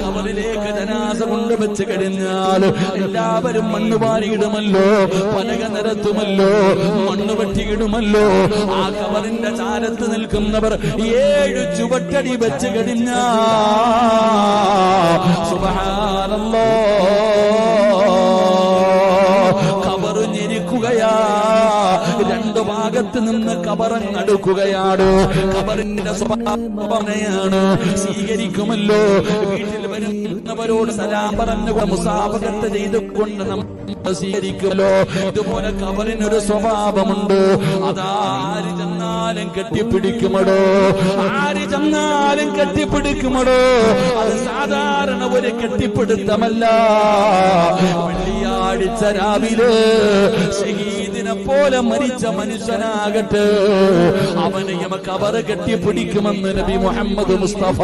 കബറിലേക്ക് ജനാസ കൊണ്ടുവച്ച് കഴിഞ്ഞാൽ എല്ലാവരും മണ്ണ് പാരിയിടുമല്ലോ പലക നിരത്തുമല്ലോ മണ്ണ് വെട്ടിയിടുമല്ലോ. ആ കബറിന്റെ ചാരത്ത് നിൽക്കുന്നവർ ഏഴ് ചുവട്ടടി വെച്ച് കഴിഞ്ഞാ സുബഹാനല്ലോ. കബറ് ഞെരിക്കുകയാ. രണ്ടു ഭാഗത്ത് നിന്ന് കബറങ്ങടുക്കുകയാണ് കബറിന്റെ സ്വഭാവനയാണ് സ്വീകരിക്കുമല്ലോ. വീട്ടിൽ വരുന്നവരോട് സലാം പറഞ്ഞു മുസാഫകത്ത് ചെയ്തുകൊണ്ട് നമ്മൾ സ്വീകരിക്കുമല്ലോ. ഇതുപോലെ കബറിനൊരു സ്വഭാവമുണ്ട്. അതാര് ചെന്നാലും കെട്ടിപ്പിടിക്കുമടോ? ആര് ചെന്നാലും കെട്ടിപ്പിടിക്കുമടോ? അത് സാധാരണ ഒരു കെട്ടിപ്പിടുത്തമല്ല. വെള്ളിയാഴ്ച രാവിലെ പോലെ മരിച്ച മനുഷ്യനാകട്ടെ. അവനെ നമുക്ക് അവർ കെട്ടിപ്പിടിക്കുമെന്ന് നബി മുഹമ്മദ് മുസ്തഫ